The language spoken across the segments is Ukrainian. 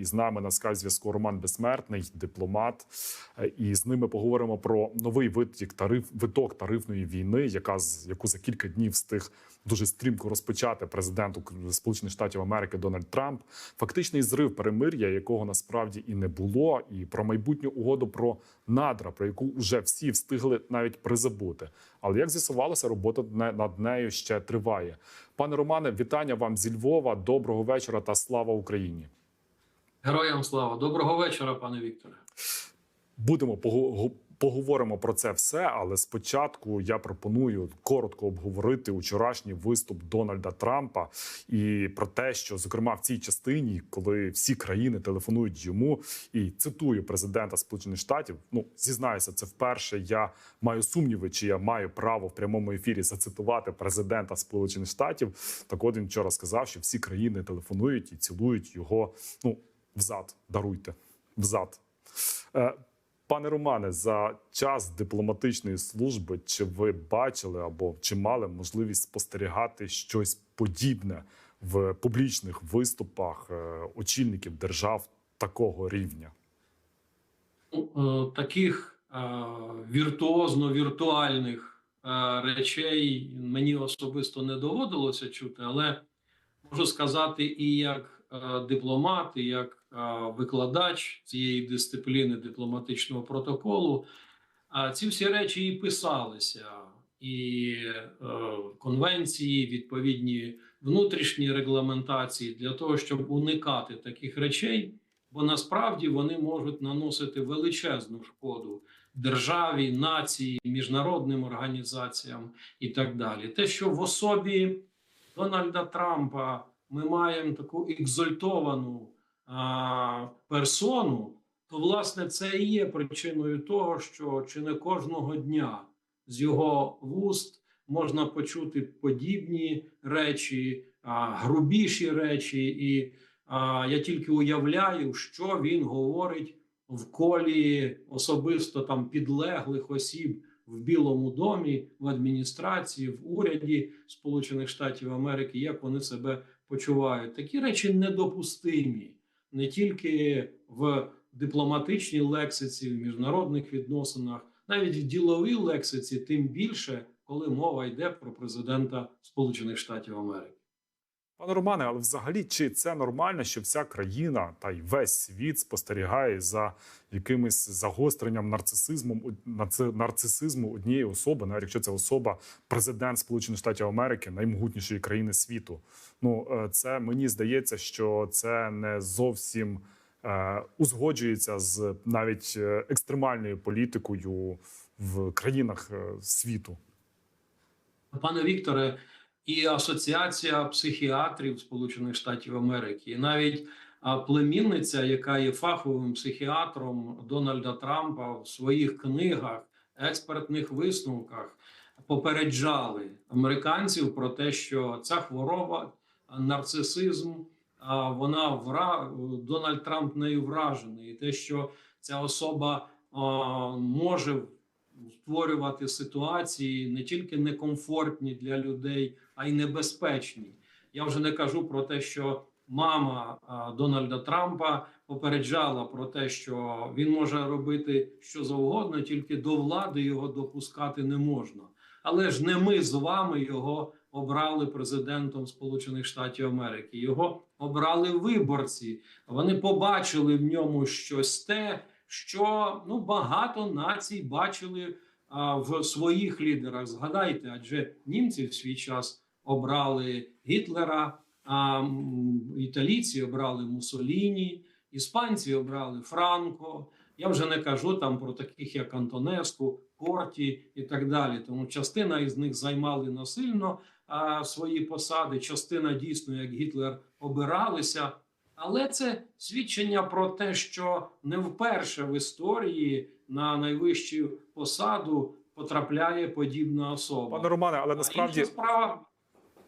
І з нами на зв'язку Роман Безсмертний, дипломат. Е, І з ними поговоримо про новий витік тариф, виток тарифної війни, яка з яку за кілька днів встиг дуже стрімко розпочати президент Сполучених Штатів Америки Дональд Трамп. Фактичний зрив перемир'я, якого насправді і не було, і про майбутню угоду про надра, про яку вже всі встигли навіть призабути. Але як з'ясувалося, робота над нею ще триває. Пане Романе, вітання вам зі Львова. Доброго вечора та слава Україні. Героям слава. Доброго вечора, пане Вікторе. Будемо пого- поговоримо про це все, але спочатку я пропоную коротко обговорити учорашній виступ Дональда Трампа і про те, що зокрема в цій частині, коли всі країни телефонують йому, і цитую президента Сполучених Штатів. Ну зізнаюся, це вперше. Я маю сумніви, чи я маю право в прямому ефірі зацитувати президента Сполучених Штатів. Так от він вчора сказав, що всі країни телефонують і цілують його. Ну взад, даруйте взад. Е, Пане Романе, за час дипломатичної служби, чи ви бачили або чи мали можливість спостерігати щось подібне в публічних виступах е, очільників держав такого рівня? Е, Таких віртуозно-віртуальних е, речей мені особисто не доводилося чути, але можу сказати, і як дипломат, і як викладач цієї дисципліни дипломатичного протоколу, а ці всі речі і писалися, і е, конвенції, відповідні внутрішні регламентації для того, щоб уникати таких речей, бо насправді вони можуть наносити величезну шкоду державі, нації, міжнародним організаціям і так далі. Те, що в особі Дональда Трампа ми маємо таку екзальтовану персону, то власне це і є причиною того, що чи не кожного дня з його вуст можна почути подібні речі, грубіші речі, і я тільки уявляю, що він говорить в колі особисто там підлеглих осіб в Білому домі, в адміністрації, в уряді Сполучених Штатів Америки, як вони себе почувають. Такі речі недопустимі не тільки в дипломатичній лексиці, в міжнародних відносинах, навіть в діловій лексиці, тим більше, коли мова йде про президента Сполучених Штатів Америки. Пане Романе, але взагалі чи це нормально, що вся країна та й весь світ спостерігає за якимось загостренням нарцисизмом нарцисизму однієї особи, навіть якщо це особа президент Сполучених Штатів Америки, наймогутнішої країни світу? Ну е, це мені здається, що це не зовсім е, узгоджується з навіть е, екстремальною політикою в країнах е, світу. Пане Вікторе, і Асоціація психіатрів Сполучених Штатів Америки, і навіть племінниця, яка є фаховим психіатром Дональда Трампа в своїх книгах, експертних висновках попереджали американців про те, що ця хвороба, нарцисизм, вона вра... Дональд Трамп нею вражений, і те, що ця особа може створювати ситуації не тільки некомфортні для людей, а й небезпечні. Я вже не кажу про те, що мама Дональда Трампа попереджала про те, що він може робити що завгодно, тільки до влади його допускати не можна. Але ж не ми з вами його обрали президентом Сполучених Штатів Америки. Його обрали виборці. Вони побачили в ньому щось те, що ну багато націй бачили а, в своїх лідерах. Згадайте, адже німці в свій час обрали Гітлера, а італійці обрали Муссоліні, іспанці обрали Франко. Я вже не кажу там про таких, як Антонеску, Корті і так далі. Тому частина із них займали насильно а, свої посади, частина дійсно, як Гітлер, обиралися. Але це свідчення про те, що не вперше в історії на найвищу посаду потрапляє подібна особа. Пане Романе, але насправді справа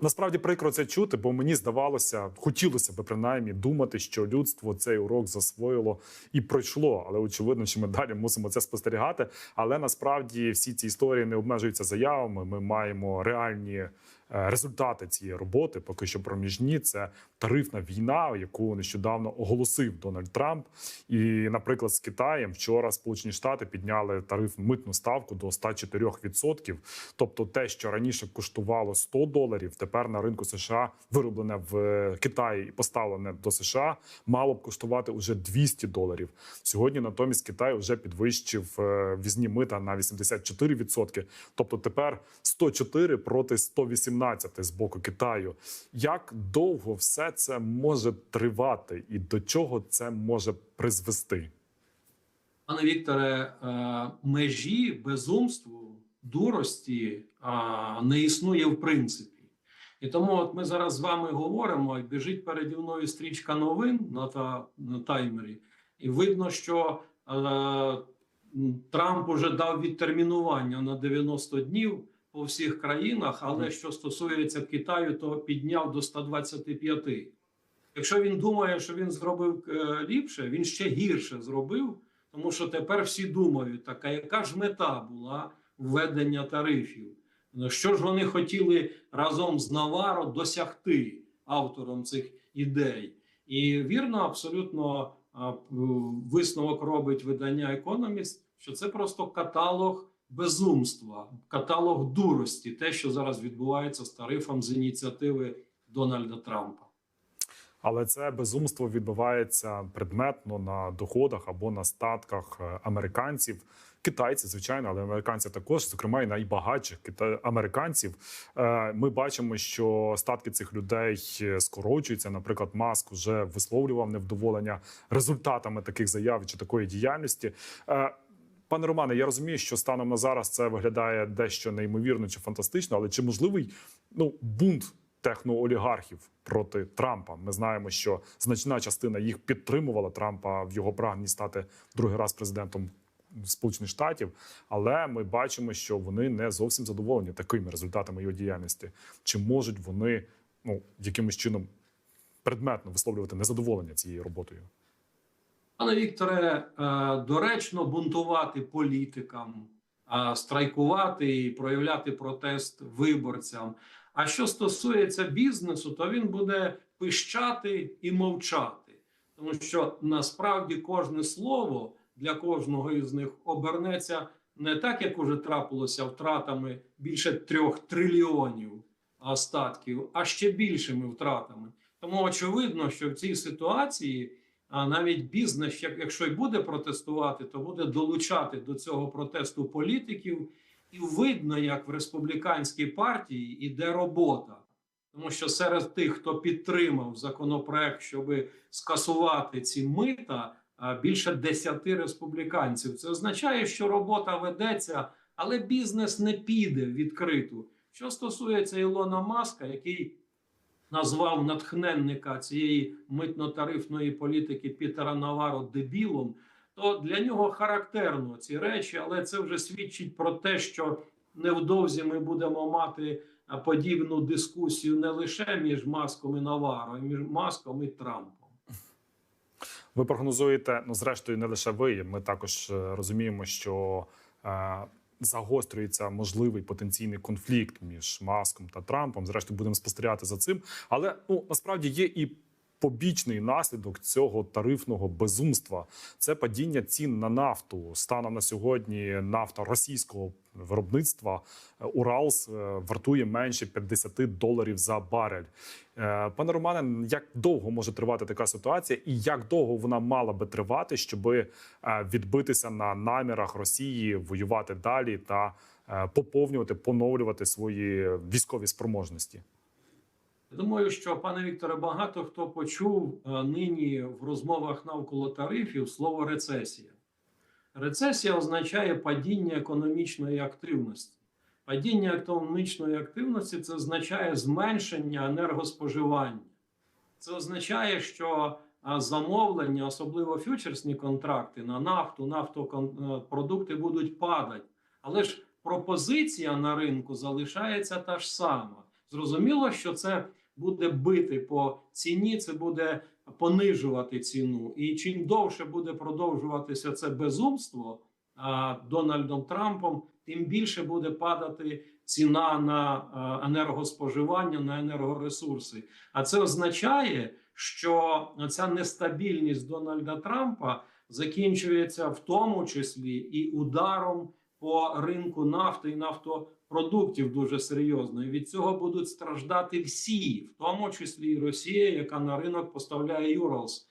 Насправді прикро це чути, бо мені здавалося, хотілося би принаймні думати, що людство цей урок засвоїло і пройшло. Але очевидно, що ми далі мусимо це спостерігати. Але насправді всі ці історії не обмежуються заявами. Ми маємо реальні результати цієї роботи, поки що проміжні, це тарифна війна, яку нещодавно оголосив Дональд Трамп. І, наприклад, з Китаєм вчора Сполучені Штати підняли тариф митну ставку до 104%. Тобто, те, що раніше коштувало 100 доларів, тепер на ринку США вироблене в Китаї і поставлене до США, мало б коштувати уже 200 доларів. Сьогодні натомість Китай вже підвищив е, візні мита на 84%. Тобто тепер 104 проти 118 з боку Китаю. Як довго все це може тривати, і до чого це може призвести? Пане Вікторе, е, межі безумству, дурості не існує в принципі. І тому от ми зараз з вами говоримо, біжить переді мною стрічка новин на, та, на таймері, і видно, що е, Трамп уже дав відтермінування на 90 днів по всіх країнах, але що стосується Китаю, то підняв до 125. Якщо він думає, що він зробив е, ліпше, він ще гірше зробив. Тому що тепер всі думають, така яка ж мета була введення тарифів? Ну, Що ж вони хотіли разом з Наваро досягти автором цих ідей? І вірно, абсолютно висновок робить видання Економіст, що це просто каталог безумства, каталог дурості, те, що зараз відбувається з тарифом з ініціативи Дональда Трампа. Але це безумство відбувається предметно на доходах або на статках е, американців. Китайці, звичайно, але американці також, зокрема, і найбагатших американців. Е, Ми бачимо, що статки цих людей е, скорочуються. Наприклад, Маск вже висловлював невдоволення результатами таких заяв чи такої діяльності. Пане Романе, я розумію, що станом на зараз це виглядає дещо неймовірно чи фантастично, але чи можливий ну бунт техноолігархів проти Трампа? Ми знаємо, що значна частина їх підтримувала Трампа в його прагненні стати другий раз президентом Сполучених Штатів, але ми бачимо, що вони не зовсім задоволені такими результатами його діяльності. Чи можуть вони ну якимось чином предметно висловлювати незадоволення цією роботою? Пане Вікторе, е, доречно бунтувати політикам, страйкувати і проявляти протест виборцям. А що стосується бізнесу, то він буде пищати і мовчати, тому що насправді кожне слово для кожного із них обернеться не так, як уже трапилося втратами більше трьох трильйонів остатків, а ще більшими втратами. Тому очевидно, що в цій ситуації а навіть бізнес, як- якщо й буде протестувати, то буде долучати до цього протесту політиків, і видно, як в республіканській партії іде робота. Тому що серед тих, хто підтримав законопроект, щоб скасувати ці мита, більше 10 республіканців. Це означає, що робота ведеться, але бізнес не піде відкриту. Що стосується Ілона Маска, який назвав натхненника цієї митно-тарифної політики Пітера Наваро дебілом, то для нього характерно ці речі, але це вже свідчить про те, що невдовзі ми будемо мати подібну дискусію не лише між Маском і Наваро, а між Маском і Трампом. Ви прогнозуєте, ну зрештою, не лише ви. Ми також е, розуміємо, що е, загострюється можливий потенційний конфлікт між Маском та Трампом. Зрештою, будемо спостерігати за цим. Але ну насправді є і побічний наслідок цього тарифного безумства. Це падіння цін на нафту. Станом на сьогодні нафта російського виробництва е, Уралс е, вартує менше 50 доларів за барель. Е, Пане Романе, як довго може тривати така ситуація, і як довго вона мала би тривати, щоб відбитися на намірах Росії воювати далі та поповнювати, поновлювати свої військові спроможності? Я Думаю, що пане Вікторе, багато хто почув е, нині в розмовах навколо тарифів слово рецесія. Рецесія означає падіння економічної активності. Падіння економічної активності це означає зменшення енергоспоживання. Це означає, що замовлення, особливо фьючерсні контракти на нафту, нафтопродукти будуть падати. Але ж пропозиція на ринку залишається та ж сама. Зрозуміло, що це буде бити по ціні, це буде понижувати ціну. І чим довше буде продовжуватися це безумство а, Дональдом Трампом, тим більше буде падати ціна на е, енергоспоживання, на енергоресурси. А це означає, що ця нестабільність Дональда Трампа закінчується в тому числі і ударом по ринку нафти і нафтопродуктів дуже серйозно. І від цього будуть страждати всі, в тому числі і Росія, яка на ринок поставляє Юралс.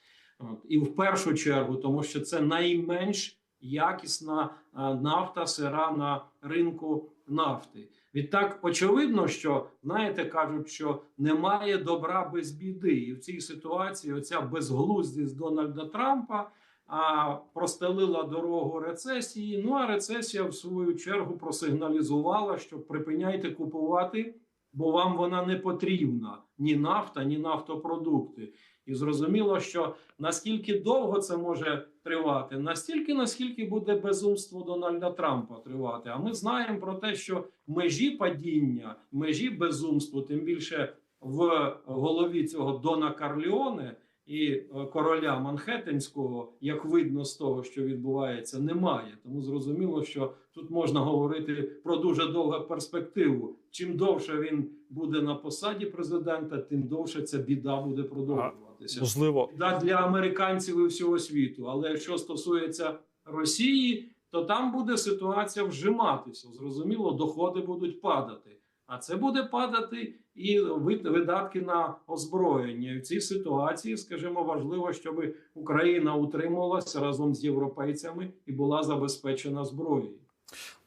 І в першу чергу, тому що це найменш якісна е, нафта сира на ринку нафти. Відтак, очевидно, що знаєте, кажуть, що немає добра без біди, і в цій ситуації оця безглуздість Дональда Трампа а, простелила дорогу рецесії. Ну а рецесія, в свою чергу, просигналізувала, що припиняйте купувати, бо вам вона не потрібна ні нафта, ні нафтопродукти. І зрозуміло, що наскільки довго це може тривати, настільки наскільки буде безумство Дональда Трампа тривати. А ми знаємо про те, що межі падіння, межі безумству, тим більше в голові цього Дона Карліоне і е, короля Манхеттенського, як видно з того, що відбувається, немає. Тому зрозуміло, що тут можна говорити про дуже довгу перспективу. Чим довше він буде на посаді президента, тим довше ця біда буде продовжуватися. Можливо, Біда для американців і всього світу. Але що стосується Росії, то там буде ситуація вжиматися. Зрозуміло, доходи будуть падати. А це буде падати і вид- видатки на озброєння. В цій ситуації, скажімо, важливо, щоб Україна утрималася разом з європейцями і була забезпечена зброєю.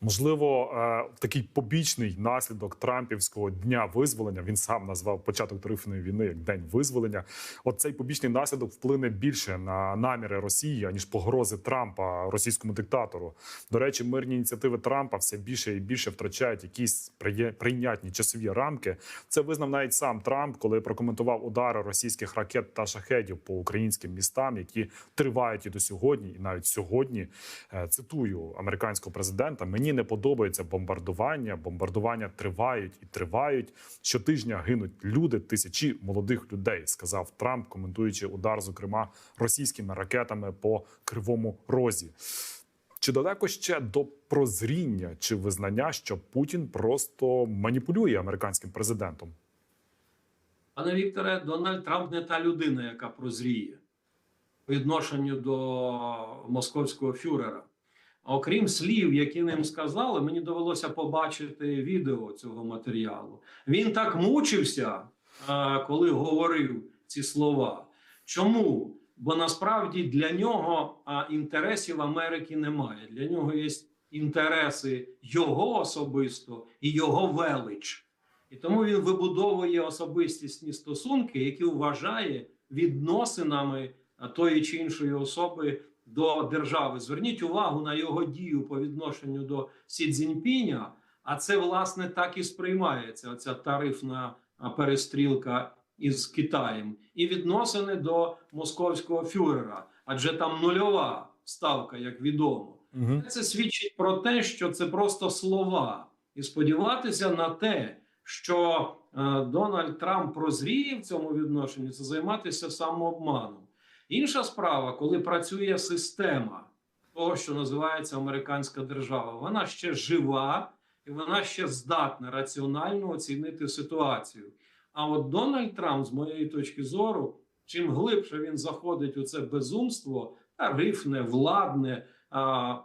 Можливо, е, такий побічний наслідок Трампівського дня визволення. Він сам назвав початок тарифної війни як день визволення. От цей побічний наслідок вплине більше на наміри Росії аніж погрози Трампа російському диктатору. До речі, мирні ініціативи Трампа все більше і більше втрачають якісь прийнятні часові рамки. Це визнав навіть сам Трамп, коли прокоментував удари російських ракет та шахедів по українським містам, які тривають і до сьогодні, і навіть сьогодні. Е, Цитую американського президента: мені не подобається бомбардування. Бомбардування тривають і тривають. Щотижня гинуть люди, тисячі молодих людей. Сказав Трамп, коментуючи удар, зокрема російськими ракетами по кривому розі. Чи далеко ще до прозріння чи визнання, що Путін просто маніпулює американським президентом? Пане Вікторе, Дональд Трамп не та людина, яка прозріє по відношенню до московського фюрера. Окрім слів, які ним сказали, мені довелося побачити відео цього матеріалу. Він так мучився, коли говорив ці слова. Чому? Бо насправді для нього інтересів Америки немає. Для нього є інтереси його особисто і його велич. І тому він вибудовує особистісні стосунки, які вважає відносинами тої чи іншої особи до держави. Зверніть увагу на його дію по відношенню до Сі Цзіньпіня, а це власне так і сприймається. Оця тарифна перестрілка із Китаєм, і відносини до московського фюрера, адже там нульова ставка, як відомо. Угу. Це свідчить про те, що це просто слова, і сподіватися на те, що е, Дональд Трамп прозріє в цьому відношенні, це займатися самообманом. Інша справа, коли працює система того, що називається американська держава, вона ще жива і вона ще здатна раціонально оцінити ситуацію. А от Дональд Трамп, з моєї точки зору, чим глибше він заходить у це безумство, тарифне, владне,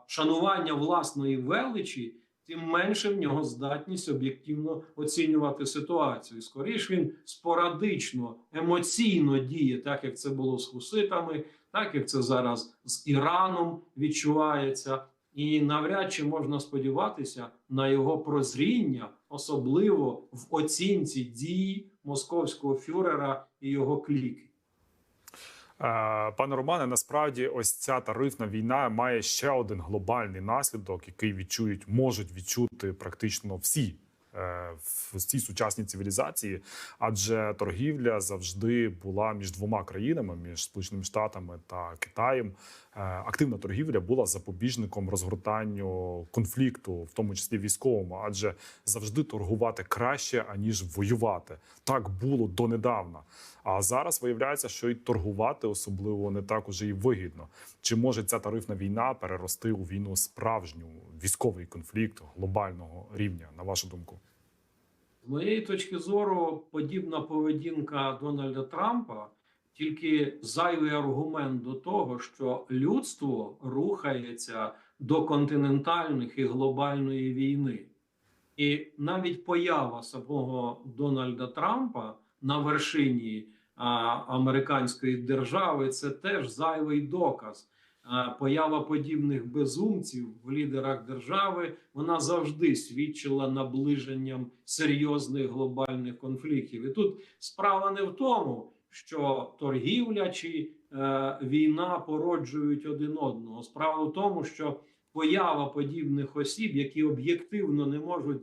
шанування власної величі, тим менше в нього здатність об'єктивно оцінювати ситуацію. Скоріше він спорадично, емоційно діє, так як це було з хуситами, так як це зараз з Іраном відчувається. І навряд чи можна сподіватися на його прозріння, особливо в оцінці дій московського фюрера і його кліки. Е, Пане Романе, насправді, ось ця тарифна війна має ще один глобальний наслідок, який відчують, можуть відчути практично всі е, в цій сучасній цивілізації, адже торгівля завжди була між двома країнами, між Сполученими Штатами та Китаєм. Е, Активна торгівля була запобіжником розгортанню конфлікту, в тому числі військовому, адже завжди торгувати краще аніж воювати. Так було донедавна. А зараз виявляється, що і торгувати особливо не так уже і вигідно. Чи може ця тарифна війна перерости у війну справжню військовий конфлікт глобального рівня, на вашу думку? З моєї точки зору, подібна поведінка Дональда Трампа тільки зайвий аргумент до того, що людство рухається до континентальних і глобальної війни. І навіть поява самого Дональда Трампа на вершині а, американської держави це теж зайвий доказ. Поява подібних безумців в лідерах держави вона завжди свідчила наближенням серйозних глобальних конфліктів. І тут справа не в тому, що торгівля чи е, війна породжують один одного. Справа в тому, що поява подібних осіб, які об'єктивно не можуть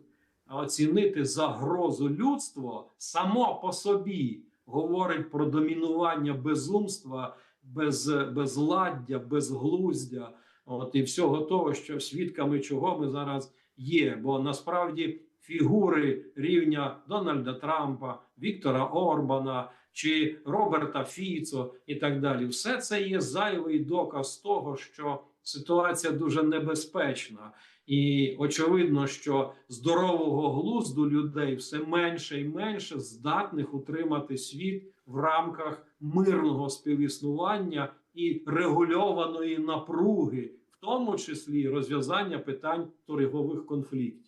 оцінити загрозу людству, само по собі говорить про домінування безумства, без, безладдя, безглуздя, от і всього того, що свідками чого ми зараз є. Бо насправді фігури рівня Дональда Трампа, Віктора Орбана чи Роберта Фіцо і так далі, все це є зайвий доказ того, що ситуація дуже небезпечна. І очевидно, що здорового глузду людей все менше і менше здатних утримати світ в рамках мирного співіснування і регульованої напруги, в тому числі розв'язання питань торгових конфліктів.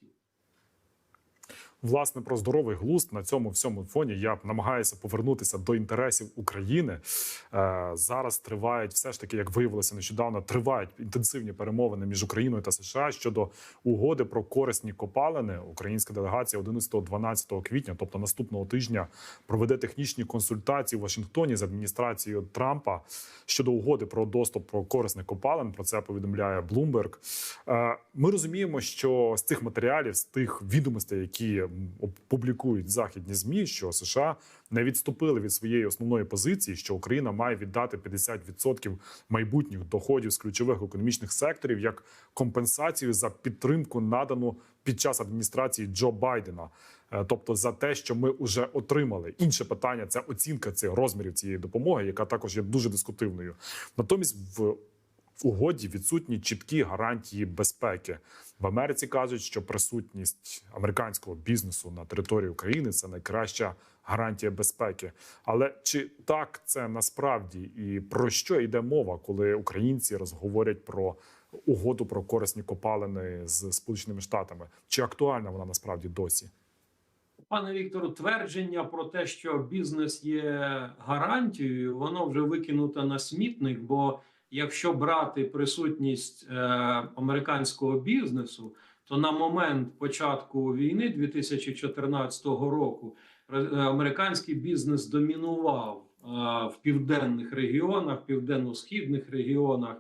Власне, про здоровий глузд на цьому всьому фоні я намагаюся повернутися до інтересів України. Е, зараз тривають все ж таки, як виявилося нещодавно, тривають інтенсивні перемовини між Україною та США щодо угоди про корисні копалини. Українська делегація 11-12 квітня, тобто наступного тижня, проведе технічні консультації в Вашингтоні з адміністрацією Трампа щодо угоди про доступ про корисних копалин. Про це повідомляє Bloomberg. Е, Ми розуміємо, що з цих матеріалів, з тих відомостей, які публікують західні змі, що США не відступили від своєї основної позиції, що Україна має віддати 50% майбутніх доходів з ключових економічних секторів як компенсацію за підтримку, надану під час адміністрації Джо Байдена. Е, Тобто за те, що ми вже отримали інше питання, це оцінка цих розмірів цієї допомоги, яка також є дуже дискутивною. Натомість в в угоді відсутні чіткі гарантії безпеки. В Америці кажуть, що присутність американського бізнесу на території України це найкраща гарантія безпеки. Але чи так це насправді і про що йде мова, коли українці розговорять про угоду про корисні копалини з Сполученими Штатами? Чи актуальна вона насправді досі? Пане Віктору, твердження про те, що бізнес є гарантією, воно вже викинуто на смітник. Бо якщо брати присутність е, американського бізнесу, то на момент початку війни 2014 року е, американський бізнес домінував е, в південних регіонах, південно-східних регіонах,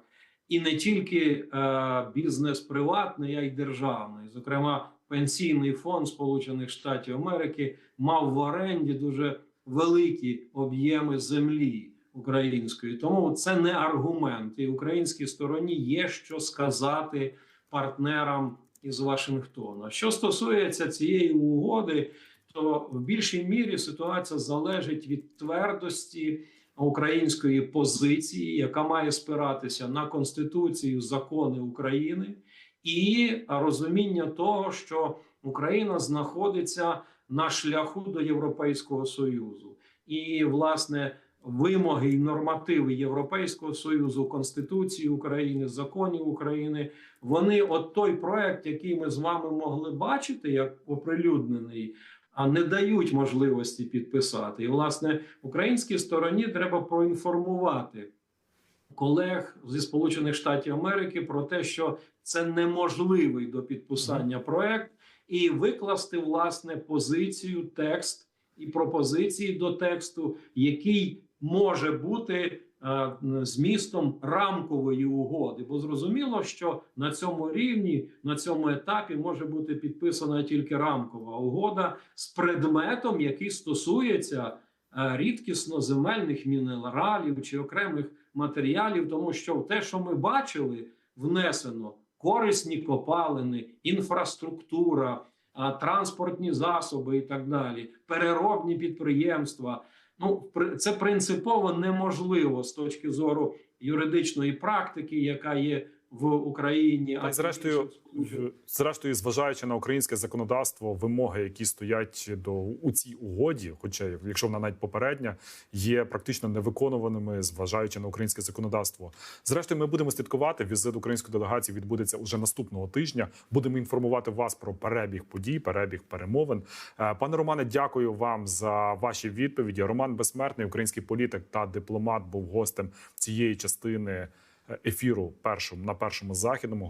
і не тільки е, бізнес приватний, а й державний. Зокрема, пенсійний фонд Сполучених Штатів Америки мав в оренді дуже великі об'єми землі української. Тому це не аргумент. І українській стороні є що сказати партнерам із Вашингтона. Що стосується цієї угоди, то в більшій мірі ситуація залежить від твердості української позиції, яка має спиратися на конституцію, закони України, і розуміння того, що Україна знаходиться на шляху до Європейського союзу, і власне вимоги і нормативи Європейського союзу, Конституції України, законів України. Вони, от той проект, який ми з вами могли бачити, як оприлюднений. А не дають можливості підписати. І, власне, українській стороні треба проінформувати колег зі Сполучених Штатів Америки про те, що це неможливий до підписання проект, і викласти власне позицію, текст і пропозиції до тексту, який може бути е, змістом рамкової угоди, бо зрозуміло, що на цьому рівні, на цьому етапі може бути підписана тільки рамкова угода з предметом, який стосується е, рідкісно земельних мінералів чи окремих матеріалів, тому що те, що ми бачили, внесено корисні копалини, інфраструктура, транспортні засоби і так далі, переробні підприємства. Ну, це принципово неможливо з точки зору юридичної практики, яка є в Україні. Та а зрештою, зрештою, зважаючи на українське законодавство, вимоги, які стоять до у цій угоді, хоча якщо вона навіть попередня, є практично невиконуваними, зважаючи на українське законодавство. Зрештою, ми будемо слідкувати. Візит української делегації відбудеться уже наступного тижня. Будемо інформувати вас про перебіг подій, перебіг перемовин. Е, Пане Романе, дякую вам за ваші відповіді. Роман Безсмертний, український політик та дипломат, був гостем цієї частини ефіру першому на першому західному.